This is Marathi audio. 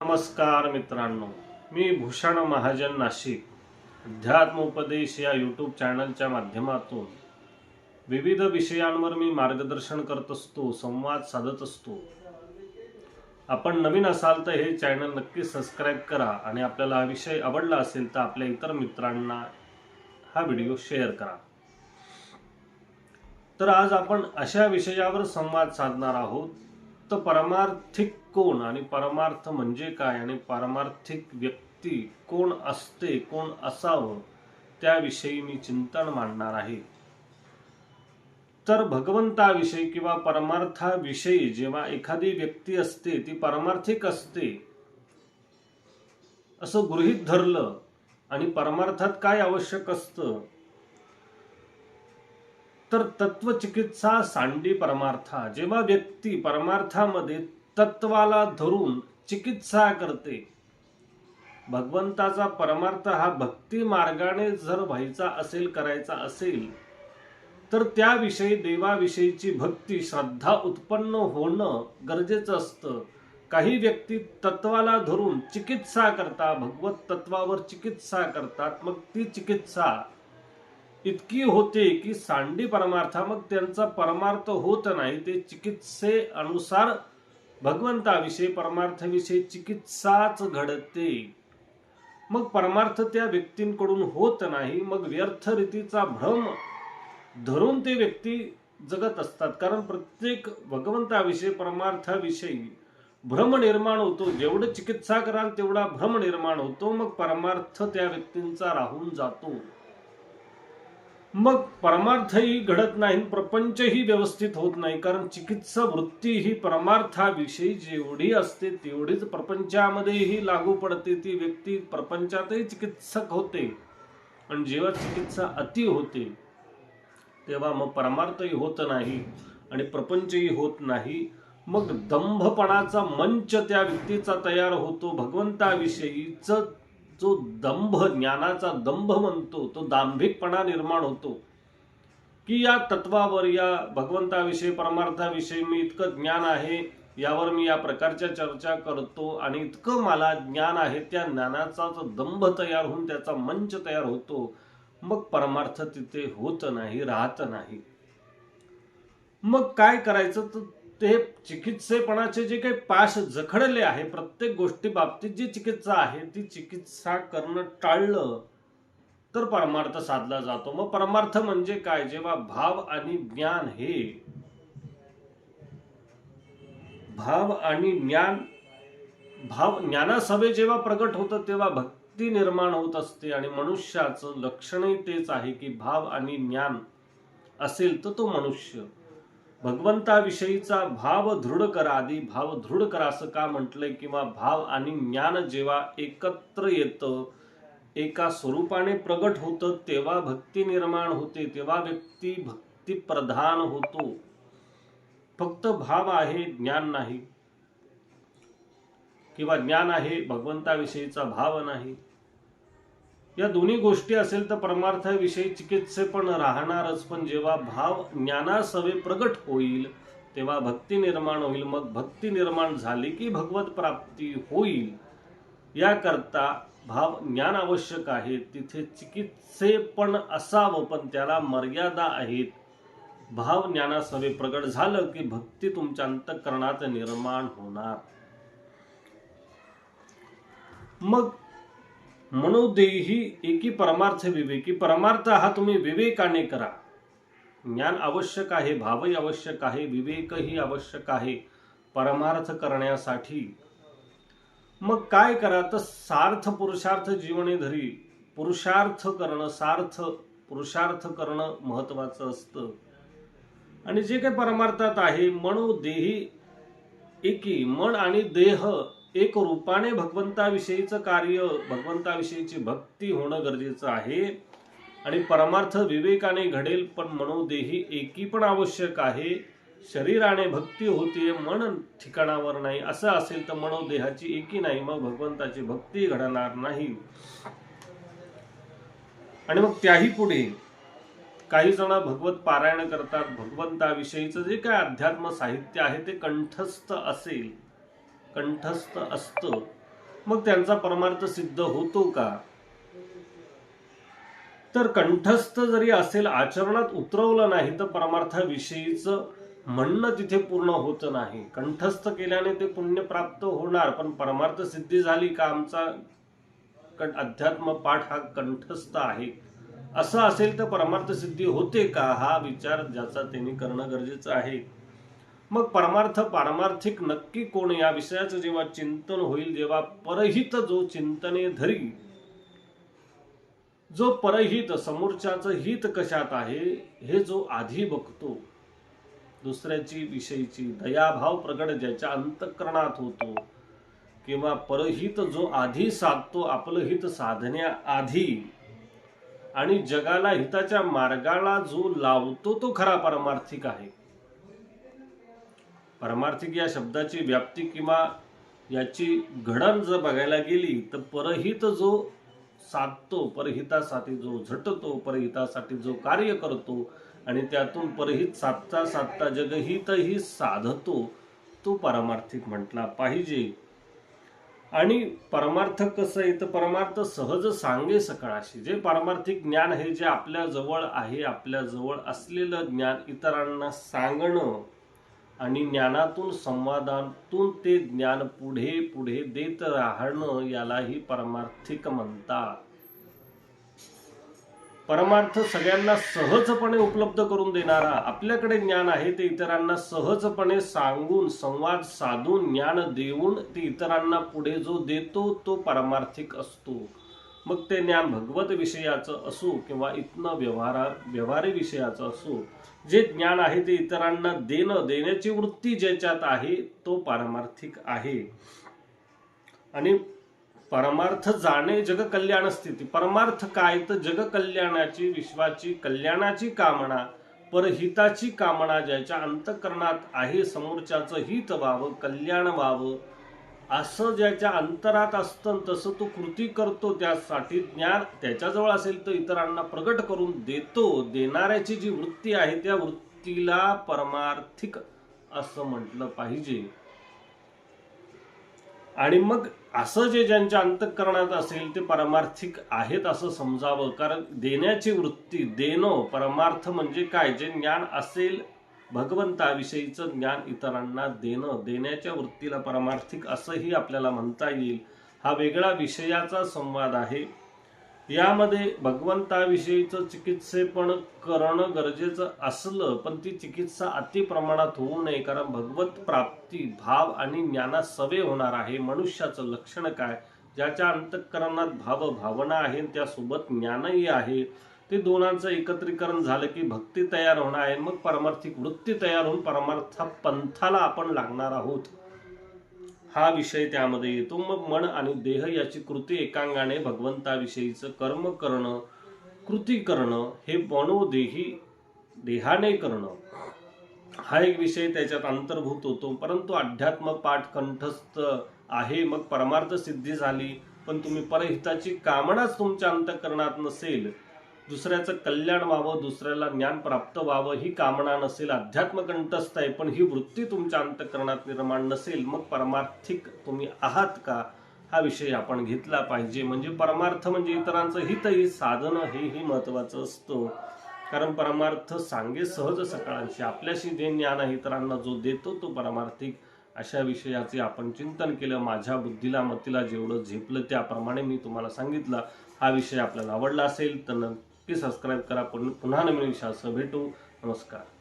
नमस्कार मित्रांनो मी भूषण महाजन नाशिक. अध्यात्म उपदेश या यूट्यूब चॅनलच्या माध्यमातून विविध विषयांवर मी मार्गदर्शन करत असतो संवाद साधत असतो. आपण नवीन असाल तर हे चॅनल नक्की सबस्क्राईब करा आणि आपल्याला हा विषय आवडला असेल तर आपल्या इतर मित्रांना हा व्हिडिओ शेअर करा. तर आज आपण अशा विषयावर संवाद साधणार आहोत. फक्त परमार्थिक कोण आणि परमार्थ म्हणजे काय आणि परमार्थिक व्यक्ती कोण असते कोण असावं त्याविषयी मी चिंतन मांडणार आहे. तर भगवंताविषयी किंवा परमार्थाविषयी जेव्हा एखादी व्यक्ती असते ती परमार्थिक असते असं गृहीत धरलं आणि परमार्थात काय आवश्यक असतं तर तत्वचिकित्सा सांडी परमार्था जेव्हा व्यक्ती परमार्थामध्ये तत्वाला धरून चिकित्सा करते भगवंताचा परमार्थ हा भक्ती मार्गाने जर व्हायचा असेल करायचा असेल तर त्याविषयी देवाविषयीची भक्ती श्रद्धा उत्पन्न होणं गरजेचं असतं. काही व्यक्ती तत्वाला धरून चिकित्सा करतात भगवत तत्वावर चिकित्सा करतात मग ती चिकित्सा इतकी होते की सांडी परमार्था मग त्यांचा परमार्थ होत नाही. ते चिकित्से अनुसार भगवंताविषयी परमार्थाविषयी चिकित्साच घडते. मग परमार्थ त्या व्यक्तींकडून होत नाही. मग व्यर्थ रीतीचा भ्रम धरून ते व्यक्ती जगत असतात. कारण प्रत्येक भगवंताविषयी परमार्थाविषयी भ्रम निर्माण होतो. जेवढं चिकित्सा कराल तेवढा भ्रम निर्माण होतो. मग परमार्थ त्या व्यक्तींचा राहून जातो. मग परमार्थही घडत नाही प्रपंचही व्यवस्थित होत नाही. कारण चिकित्सा वृत्ती ही परमार्थाविषयी जेवढी असते तेवढीच प्रपंचामध्येही लागू पडते. ती व्यक्ती प्रपंचातही चिकित्सक होते. आणि जेव्हा चिकित्सा अति होते तेव्हा मग परमार्थही होत नाही आणि प्रपंचही होत नाही. मग दंभपणाचा मंच त्या व्यक्तीचा तयार होतो. भगवंताविषयीच जो दंभ ज्ञानाचा दंभ म्हणतो तो दांभिकपणा निर्माण होतो. की या तत्वावर या भगवंताविषयी परमार्थाविषयी मी इतकं ज्ञान आहे यावर मी या प्रकारच्या चर्चा करतो आणि इतकं मला ज्ञान आहे त्या ज्ञानाचा जो दंभ तयार होऊन त्याचा मंच तयार होतो मग परमार्थ तिथे होत नाही राहत नाही. मग काय करायचं? तर ते चिकित्सेपणाचे जे काही पाश जखडले आहे प्रत्येक गोष्टी बाबतीत जी चिकित्सा आहे ती चिकित्सा करणं टाळलं तर परमार्थ साधला जातो. मग परमार्थ म्हणजे काय? जेव्हा भाव आणि ज्ञान हे भाव आणि ज्ञान भाव ज्ञानासभे जेव्हा प्रगट होतं तेव्हा भक्ती निर्माण होत असते आणि मनुष्याचं लक्षणही तेच आहे की भाव आणि ज्ञान असेल तर तो मनुष्य. भगवंताविषयीचा भाव दृढ करा आधी. भाव दृढ करा असं का म्हटलंय? किंवा भाव आणि ज्ञान जेव्हा एकत्र येतं एका स्वरूपाने प्रगट होतं तेव्हा भक्ती निर्माण होते तेव्हा व्यक्ती भक्ती प्रधान होतो. फक्त भाव आहे ज्ञान नाही. किंवा ज्ञान आहे भगवंताविषयीचा भाव नाही. या दोन्ही गोष्टी असेल तर परमार्थाविषयी चिकित्से पण राहणारच. पण जेव्हा भाव ज्ञानासवे प्रगट होईल तेव्हा भक्ती निर्माण होईल. मग भक्ती निर्माण झाली की भगवत प्राप्ती होईल. याकरता भाव ज्ञान आवश्यक आहे. तिथे चिकित्से पण असावं पण त्याला मर्यादा आहेत. भाव ज्ञानासवे प्रगट झालं की भक्ती तुमच्या अंतकरणात निर्माण होणार. मग मनोदेही एकी परमार्थ विवेकी. परमार्थ हा तुम्ही विवेकाने करा. ज्ञान आवश्यक आहे भावही आवश्यक आहे विवेकही आवश्यक आहे परमार्थ करण्यासाठी. मग काय करा? तर सार्थ पुरुषार्थ जीवने धरी. पुरुषार्थ करणं सार्थ पुरुषार्थ करणं महत्वाचं असतं. आणि जे काही परमार्थात आहे मनोदेही एकी मन आणि देह एक रूपाने भगवंताविषयीचं कार्य भगवंताविषयीची भक्ती होणं गरजेचं आहे. आणि परमार्थ विवेकाने घडेल पण मनोदेही एकी पण आवश्यक आहे. शरीराने भक्ती होते मन ठिकाणावर नाही. असं असेल तर मनोदेहाची एकी नाही मग भगवंताची भक्ती घडणार नाही. आणि मग त्याही पुढे काही जण भगवत पारायण करतात. भगवंताविषयीचं जे काय अध्यात्म साहित्य आहे ते कंठस्थ असेल. कंठस्थ असतं. मग त्यांचा परमार्थ सिद्ध होतो का? तर कंठस्थ जरी असेल आचरणात उतरवलं नाही तर परमार्थाविषयीचं म्हणणं तिथे पूर्ण होत नाही. कंठस्थ केल्याने ते पुण्य प्राप्त होणार पण परमार्थ सिद्धी झाली का? आमचा अध्यात्म पाठ हा कंठस्थ आहे. असं असेल तर परमार्थ सिद्धी होते का? हा विचार ज्याचा त्यांनी करणं गरजेचं आहे. मग परमार्थ पारमार्थिक नक्की कोण? या विषयाचं जेव्हा चिंतन होईल जेव्हा परहित जो चिंतने धरी जो परहित समोरच्याचं हित कशात आहे हे जो आधी बघतो दुसऱ्याची विषयीची दयाभाव प्रगट ज्याच्या अंतःकरणात होतो किंवा परहित जो आधी साधतो आपलं हित साधण्याआधी आणि जगाला हिताच्या मार्गाला जो लावतो तो खरा परमार्थिक आहे. परमार्थिक या शब्दाची व्याप्ती किंवा याची घडण जर बघायला गेली तर परहित जो साधतो परहितासाठी जो झटतो परहितासाठी जो कार्य करतो आणि त्यातून परहित साधता साधता जगहितही साधतो तो परमार्थिक म्हटला पाहिजे. आणि परमार्थ कसं आहे? तर परमार्थ सहज सांगे सकाळाशी. जे पारमार्थिक ज्ञान आहे जे आपल्या जवळ आहे आपल्या जवळ असलेलं ज्ञान इतरांना सांगणं आणि ज्ञानातून संवादातून ते ज्ञान पुढे पुढे देत राहणं यालाही परमार्थिक म्हणतात. परमार्थ सगळ्यांना सहजपणे उपलब्ध करून देणारा आपल्याकडे ज्ञान आहे ते इतरांना सहजपणे सांगून संवाद साधून ज्ञान देऊन ते इतरांना पुढे जो देतो तो परमार्थिक असतो. मग ते ज्ञान भगवत विषयाचं असो किंवा इथनं व्यवहारा व्यवहारी विषयाचं असो जे ज्ञान आहे ते इतरांना देणं देण्याची वृत्ती ज्याच्यात आहे तो पारमार्थिक आहे. आणि परमार्थ जाणे जग कल्याण स्थिती. परमार्थ काय? तर जग कल्याणाची विश्वाची कल्याणाची कामना परहिताची कामना ज्याच्या अंतकरणात आहे समोरच्याचं हित व्हावं कल्याण व्हावं असं ज्याच्या अंतरात असतं तसं तो कृती करतो त्यासाठी ज्ञान त्याच्याजवळ असेल तर इतरांना प्रगट करून देतो. देणाऱ्याची जी वृत्ती आहे त्या वृत्तीला परमार्थिक असं म्हटलं पाहिजे. आणि मग असं जे ज्यांच्या अंतःकरणात असेल ते परमार्थिक आहेत असं समजावं. कारण देण्याची वृत्ती देणं परमार्थ म्हणजे काय? जे ज्ञान असेल भगवंताविषयीचं ज्ञान इतरांना देणं देण्याच्या वृत्तीला परमार्थिक असंही आपल्याला म्हणता येईल. हा वेगळा विषयाचा संवाद आहे. यामध्ये भगवंताविषयीचं चिकित्सेपण करणं गरजेचं असलं पण ती चिकित्सा अति प्रमाणात होऊ नये कारण भगवत प्राप्ती भाव आणि ज्ञानात सवे होणार आहे. मनुष्याचं लक्षण काय? ज्याच्या अंतःकरणात भाव भावना आहे त्यासोबत ज्ञानही आहे. ते दोनांचं एकत्रीकरण झालं की भक्ती तयार होणार आहे. मग परमार्थिक वृत्ती तयार होऊन परमार्थ पंथाला आपण लागणार आहोत. हा विषय त्यामध्ये येतो. मग मन आणि देह याची कृती एकांगाने भगवंताविषयीचं कर्म करणं कृती करणं हे मनोदेही देहाने करणं. हा एक विषय त्याच्यात अंतर्भूत होतो. परंतु अध्यात्म पाठ कंठस्थ आहे. मग परमार्थ सिद्धी झाली. पण तुम्ही परहिताची कामनाच तुमच्या अंतकरणात नसेल. दुसऱ्याचं कल्याण व्हावं दुसऱ्याला ज्ञान प्राप्त व्हावं ही कामना नसेल अध्यात्म कंठस्थ आहे पण ही वृत्ती तुमच्या अंतकरणात निर्माण नसेल मग परमार्थिक तुम्ही आहात का? हा विषय आपण घेतला पाहिजे. म्हणजे परमार्थ म्हणजे इतरांचं हितही साधनं हेही महत्वाचं असतं. कारण परमार्थ सांगे सहज सकाळांशी. आपल्याशी जे ज्ञान आहे इतरांना जो देतो तो परमार्थिक. अशा विषयाचे आपण चिंतन केलं माझ्या बुद्धीला मतीला जेवढं झेपलं त्याप्रमाणे मी तुम्हाला सांगितलं. हा विषय आपल्याला आवडला असेल तर नक्की सबस्क्राईब करा. पुन्हा नवीन विषयासह भेटू. नमस्कार.